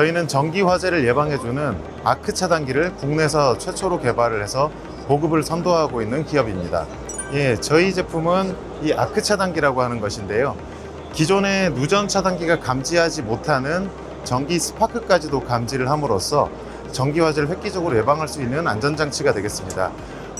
저희는 전기 화재를 예방해주는 아크 차단기를 국내에서 최초로 개발을 해서 보급을 선도하고 있는 기업입니다. 예, 저희 제품은 이 아크 차단기라고 하는 것인데요. 기존의 누전 차단기가 감지하지 못하는 전기 스파크까지도 감지를 함으로써 전기 화재를 획기적으로 예방할 수 있는 안전장치가 되겠습니다.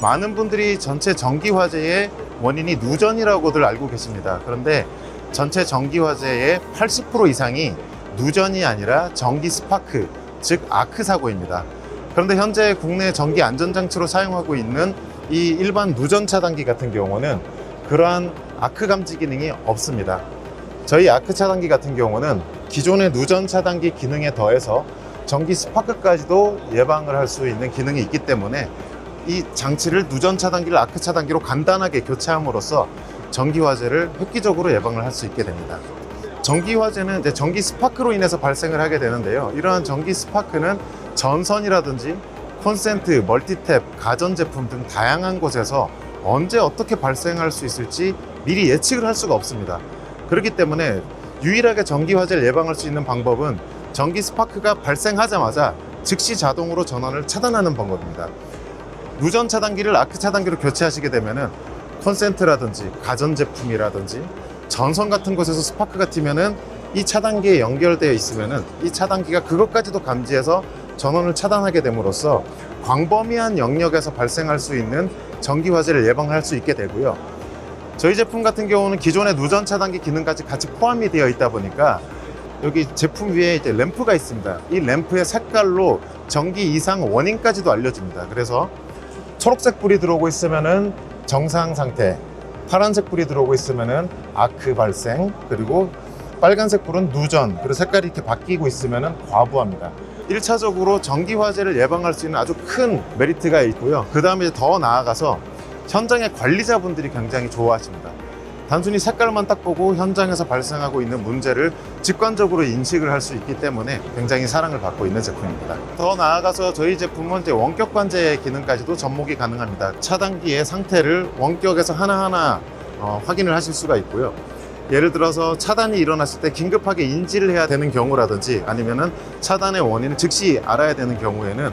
많은 분들이 전체 전기 화재의 원인이 누전이라고들 알고 계십니다. 그런데 전체 전기 화재의 80% 이상이 누전이 아니라 전기 스파크, 즉 아크 사고입니다. 그런데 현재 국내 전기 안전장치로 사용하고 있는 이 일반 누전 차단기 같은 경우는 그러한 아크 감지 기능이 없습니다. 저희 아크 차단기 같은 경우는 기존의 누전 차단기 기능에 더해서 전기 스파크까지도 예방을 할 수 있는 기능이 있기 때문에 이 장치를 누전 차단기를 아크 차단기로 간단하게 교체함으로써 전기 화재를 획기적으로 예방을 할 수 있게 됩니다. 전기 화재는 이제 전기 스파크로 인해서 발생을 하게 되는데요. 이러한 전기 스파크는 전선이라든지 콘센트, 멀티탭, 가전제품 등 다양한 곳에서 언제 어떻게 발생할 수 있을지 미리 예측을 할 수가 없습니다. 그렇기 때문에 유일하게 전기 화재를 예방할 수 있는 방법은 전기 스파크가 발생하자마자 즉시 자동으로 전원을 차단하는 방법입니다. 누전 차단기를 아크 차단기로 교체하시게 되면은 콘센트라든지 가전제품이라든지 전선 같은 곳에서 스파크가 튀면은 이 차단기에 연결되어 있으면은 이 차단기가 그것까지도 감지해서 전원을 차단하게 됨으로써 광범위한 영역에서 발생할 수 있는 전기 화재를 예방할 수 있게 되고요. 저희 제품 같은 경우는 기존의 누전 차단기 기능까지 같이 포함이 되어 있다 보니까 여기 제품 위에 이제 램프가 있습니다. 이 램프의 색깔로 전기 이상 원인까지도 알려줍니다. 그래서 초록색 불이 들어오고 있으면은 정상 상태, 파란색 불이 들어오고 있으면은 아크 발생, 그리고 빨간색 불은 누전, 그리고 색깔이 이렇게 바뀌고 있으면은 과부합니다. 1차적으로 전기 화재를 예방할 수 있는 아주 큰 메리트가 있고요. 그 다음에 더 나아가서 현장의 관리자분들이 굉장히 좋아하십니다. 단순히 색깔만 딱 보고 현장에서 발생하고 있는 문제를 직관적으로 인식을 할 수 있기 때문에 굉장히 사랑을 받고 있는 제품입니다. 더 나아가서 저희 제품은 이제 원격 관제 기능까지도 접목이 가능합니다. 차단기의 상태를 원격에서 하나하나 어, 확인을 하실 수가 있고요. 예를 들어서 차단이 일어났을 때 긴급하게 인지를 해야 되는 경우라든지 아니면은 차단의 원인을 즉시 알아야 되는 경우에는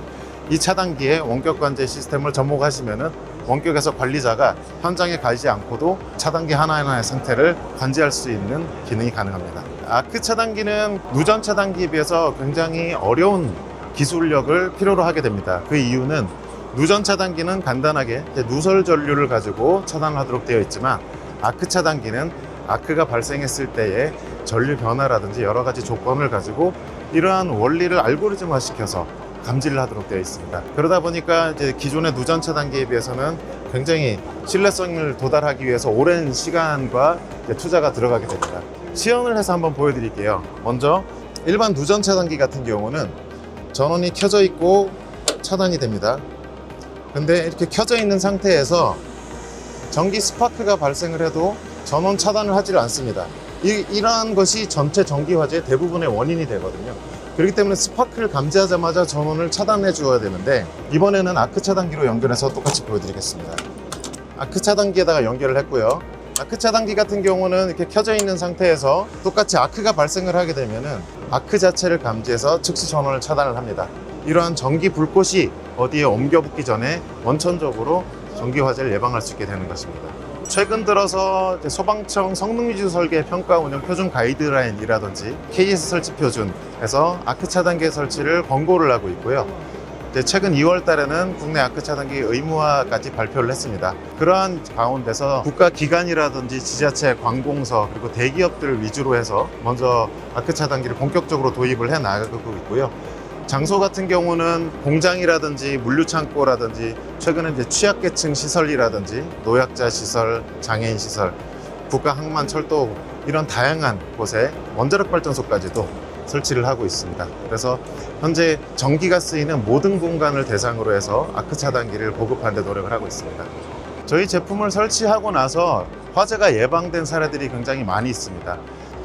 이 차단기에 원격 관제 시스템을 접목하시면은 원격에서 관리자가 현장에 가지 않고도 차단기 하나하나의 상태를 관제할 수 있는 기능이 가능합니다. 아크 차단기는 누전 차단기에 비해서 굉장히 어려운 기술력을 필요로 하게 됩니다. 그 이유는 누전 차단기는 간단하게 누설 전류를 가지고 차단을 하도록 되어 있지만 아크 차단기는 아크가 발생했을 때의 전류 변화라든지 여러 가지 조건을 가지고 이러한 원리를 알고리즘화 시켜서 감지를 하도록 되어 있습니다. 그러다 보니까 이제 기존의 누전 차단기에 비해서는 굉장히 신뢰성을 도달하기 위해서 오랜 시간과 투자가 들어가게 됩니다. 시연을 해서 한번 보여드릴게요. 먼저 일반 누전 차단기 같은 경우는 전원이 켜져 있고 차단이 됩니다. 근데 이렇게 켜져 있는 상태에서 전기 스파크가 발생을 해도 전원 차단을 하지를 않습니다. 이, 이러한 것이 전체 전기 화재의 대부분의 원인이 되거든요. 그렇기 때문에 스파크를 감지하자마자 전원을 차단해 주어야 되는데 이번에는 아크 차단기로 연결해서 똑같이 보여드리겠습니다. 아크 차단기에다가 연결을 했고요. 아크 차단기 같은 경우는 이렇게 켜져 있는 상태에서 똑같이 아크가 발생을 하게 되면은 아크 자체를 감지해서 즉시 전원을 차단을 합니다. 이러한 전기 불꽃이 어디에 옮겨 붙기 전에 원천적으로 전기 화재를 예방할 수 있게 되는 것입니다. 최근 들어서 소방청 성능 위주 설계 평가 운영 표준 가이드라인이라든지 KS 설치 표준에서 아크 차단기 설치를 권고를 하고 있고요. 최근 2월 달에는 국내 아크 차단기 의무화까지 발표를 했습니다. 그러한 가운데서 국가 기관이라든지 지자체, 관공서 그리고 대기업들을 위주로 해서 먼저 아크 차단기를 본격적으로 도입을 해 나가고 있고요. 장소 같은 경우는 공장이라든지 물류창고라든지 최근에 이제 취약계층 시설이라든지 노약자 시설, 장애인 시설, 국가 항만 철도 이런 다양한 곳에 원자력 발전소까지도 설치를 하고 있습니다. 그래서 현재 전기가 쓰이는 모든 공간을 대상으로 해서 아크 차단기를 보급하는 데 노력을 하고 있습니다. 저희 제품을 설치하고 나서 화재가 예방된 사례들이 굉장히 많이 있습니다.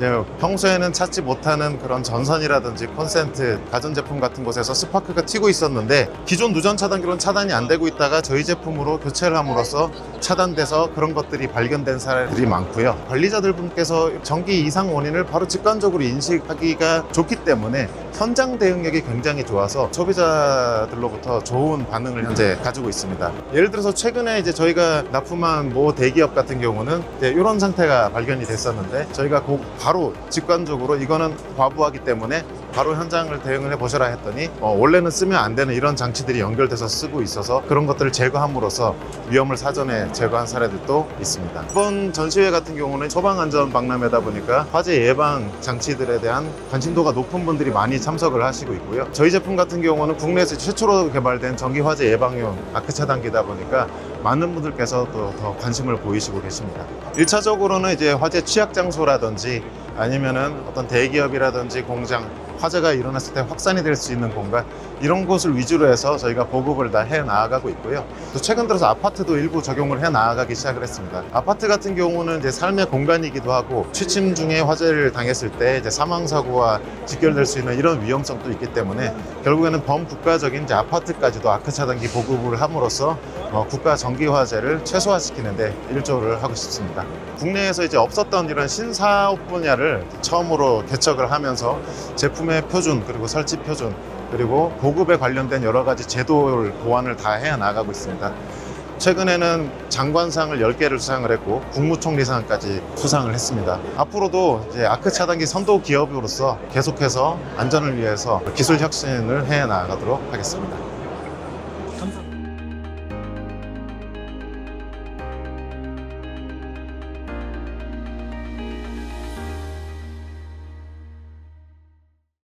이제 평소에는 찾지 못하는 그런 전선이라든지 콘센트, 가전제품 같은 곳에서 스파크가 튀고 있었는데 기존 누전 차단기로는 차단이 안 되고 있다가 저희 제품으로 교체를 함으로써 차단돼서 그런 것들이 발견된 사례들이 많고요. 관리자들 분께서 전기 이상 원인을 바로 직관적으로 인식하기가 좋기 때문에 현장 대응력이 굉장히 좋아서 소비자들로부터 좋은 반응을 현재 가지고 있습니다. 예를 들어서 최근에 이제 저희가 납품한 모 대기업 같은 경우는 이런 상태가 발견이 됐었는데 저희가 고- 바로 직관적으로 이거는 과부하기 때문에 바로 현장을 대응을 해 보셔라 했더니 어, 원래는 쓰면 안 되는 이런 장치들이 연결돼서 쓰고 있어서 그런 것들을 제거함으로써 위험을 사전에 제거한 사례들도 있습니다. 이번 전시회 같은 경우는 소방안전 박람회다 보니까 화재 예방 장치들에 대한 관심도가 높은 분들이 많이 참석을 하시고 있고요. 저희 제품 같은 경우는 국내에서 최초로 개발된 전기 화재 예방용 아크 차단기다 보니까 많은 분들께서 또 더 관심을 보이시고 계십니다. 1차적으로는 이제 화재 취약 장소라든지 아니면은 어떤 대기업이라든지 공장 화재가 일어났을 때 확산이 될 수 있는 공간 이런 곳을 위주로 해서 저희가 보급을 다 해 나아가고 있고요. 또 최근 들어서 아파트도 일부 적용을 해 나아가기 시작을 했습니다. 아파트 같은 경우는 이제 삶의 공간이기도 하고 취침 중에 화재를 당했을 때 이제 사망 사고와 직결될 수 있는 이런 위험성도 있기 때문에 결국에는 범국가적인 이제 아파트까지도 아크 차단기 보급을 함으로써 어, 국가 전기 화재를 최소화시키는데 일조를 하고 싶습니다. 국내에서 이제 없었던 이런 신사업 분야를 처음으로 개척을 하면서 제품의 표준 그리고 설치 표준 그리고 보급에 관련된 여러 가지 제도를 보완을 다 해 나가고 있습니다. 최근에는 장관상을 10개를 수상을 했고 국무총리상까지 수상을 했습니다. 앞으로도 이제 아크 차단기 선도 기업으로서 계속해서 안전을 위해서 기술 혁신을 해 나가도록 하겠습니다.